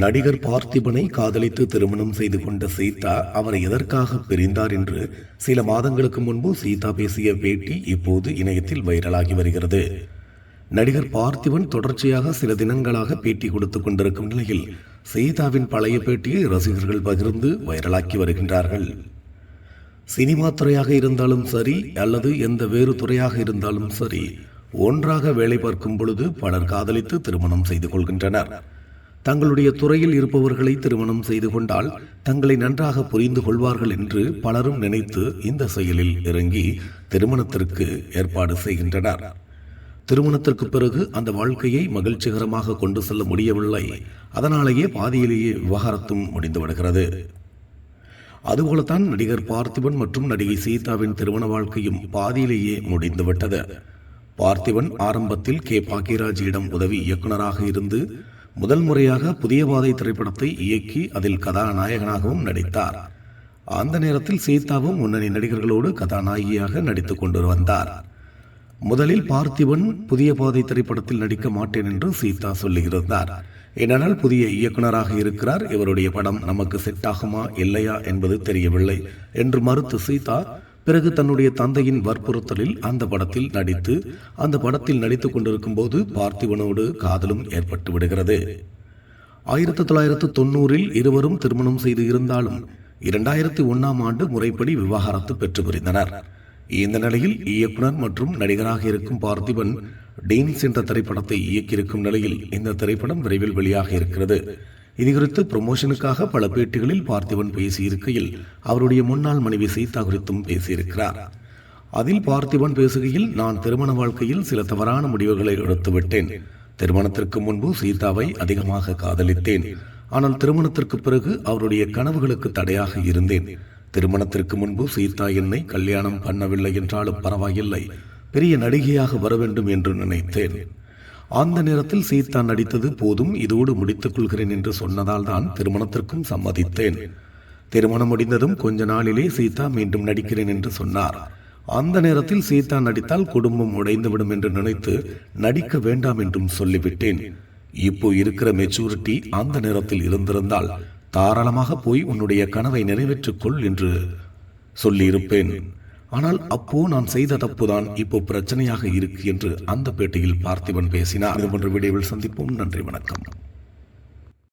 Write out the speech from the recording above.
நடிகர் பார்த்திபனை காதலித்து திருமணம் செய்து கொண்ட சீதா அவரை எதற்காக பிரிந்தார் என்று சில மாதங்களுக்கு முன்பு சீதா பேசிய பேட்டி இப்போது இணையத்தில் வைரலாகி வருகிறது. நடிகர் பார்த்திபன் தொடர்ச்சியாக சில தினங்களாக பேட்டி கொடுத்து கொண்டிருக்கும் நிலையில் சீதாவின் பழைய பேட்டியை ரசிகர்கள் பகிர்ந்து வைரலாக்கி வருகின்றார்கள். சினிமா துறையாக இருந்தாலும் சரி அல்லது எந்த வேறு துறையாக இருந்தாலும் சரி ஒன்றாக வேலை பார்க்கும் பொழுது பலர் காதலித்து திருமணம் செய்து கொள்கின்றனர். தங்களுடைய துறையில் இருப்பவர்களை திருமணம் செய்து கொண்டால் தங்களை நன்றாக புரிந்து கொள்வார்கள் என்று பலரும் நினைத்து இந்த செயலில் இறங்கி திருமணத்திற்கு ஏற்பாடு செய்கின்றனர். திருமணத்திற்கு பிறகு அந்த வாழ்க்கையை மகிழ்ச்சிகரமாக கொண்டு செல்ல முடியவில்லை. அதனாலேயே பாதியிலேயே விவகாரத்தும் முடிந்து விடுகிறது. அதுபோலத்தான் நடிகர் பார்த்திபன் மற்றும் நடிகை சீதாவின் திருமண வாழ்க்கையும் பாதியிலேயே முடிந்துவிட்டது பார்த்திபன் ஆரம்பத்தில் கே. பாக்கியராஜியிடம் உதவி இயக்குனராக இருந்து முதல் முறையாக புதிய பாதை திரைப்படத்தை இயக்கி அதில் கதாநாயகனாகவும் நடித்தார். அந்த நேரத்தில் சீதாவும் முன்னணி நடிகர்களோடு கதாநாயகியாக நடித்துக் கொண்டு வந்தார். முதலில் பார்த்திபன் புதிய பாதை திரைப்படத்தில் நடிக்க மாட்டேன் என்று சீதா சொல்லியிருந்தார். ஏனென்றால் புதிய இயக்குனராக இருக்கிறார். இவருடைய படம் நமக்கு செட் ஆகுமா இல்லையா என்பது தெரியவில்லை என்று மறுத்து சீதா பிறகு தன்னுடைய தந்தையின் வற்புறுத்தலில் அந்த படத்தில் நடித்து அந்த படத்தில் நடித்துக் கொண்டிருக்கும் போது பார்த்திபனோடு காதலும் ஏற்பட்டு விடுகிறது. ஆயிரத்தி தொள்ளாயிரத்து தொண்ணூறில் இருவரும் திருமணம் செய்து இருந்தாலும் இரண்டாயிரத்தி ஒன்னாம் ஆண்டு முறைப்படி விவாகரத்து பெற்று புரிந்தனர். இந்த நிலையில் இயக்குனர் மற்றும் நடிகராக இருக்கும் பார்த்திபன் டீன்ஸ் என்ற திரைப்படத்தை இயக்கியிருக்கும் நிலையில் இந்த திரைப்படம் விரைவில் வெளியாக இருக்கிறது. இதுகுறித்து ப்ரொமோஷனுக்காக பல பேட்டிகளில் பார்த்திபன் பேசியிருக்கையில் அவருடைய முன்னாள் மனைவி சீதா குறித்தும் பேசியிருக்கிறார். அதில் பார்த்திபன் பேசுகையில் நான் திருமண வாழ்க்கையில் சில தவறான முடிவுகளை எடுத்துவிட்டேன். திருமணத்திற்கு முன்பு சீதாவை அதிகமாக காதலித்தேன். ஆனால் திருமணத்திற்கு பிறகு அவருடைய கனவுகளுக்கு தடையாக இருந்தேன். திருமணத்திற்கு முன்பு சீதா என்னை கல்யாணம் பண்ணவில்லை என்றாலும் பரவாயில்லை. பெரிய நடிகையாக வர வேண்டும் என்று நினைத்தேன். அந்த நேரத்தில் சீதா நடித்தது போதும் இதோடு முடித்துக் கொள்கிறேன் என்று சொன்னதால் தான் திருமணத்திற்கும் சம்மதித்தேன். திருமணம் முடிந்ததும் கொஞ்ச நாளிலே சீதா மீண்டும் நடிக்கிறேன் என்று சொன்னார். அந்த நேரத்தில் சீதா நடித்தால் குடும்பம் உடைந்துவிடும் என்று நினைத்து நடிக்க வேண்டாம் என்றும் சொல்லிவிட்டேன். இப்போ இருக்கிற மெச்சூரிட்டி அந்த நேரத்தில் இருந்திருந்தால் தாராளமாக போய் உன்னுடைய கனவை நிறைவேற்றுக்கொள் என்று சொல்லியிருப்பேன். ஆனால் அப்போ நான் செய்த தப்புதான் இப்போ பிரச்சனையாக இருக்கு என்று அந்த பேட்டையில் பார்த்திபன் பேசினார். இது போன்ற வீடியோவில் சந்திப்போம். நன்றி வணக்கம்.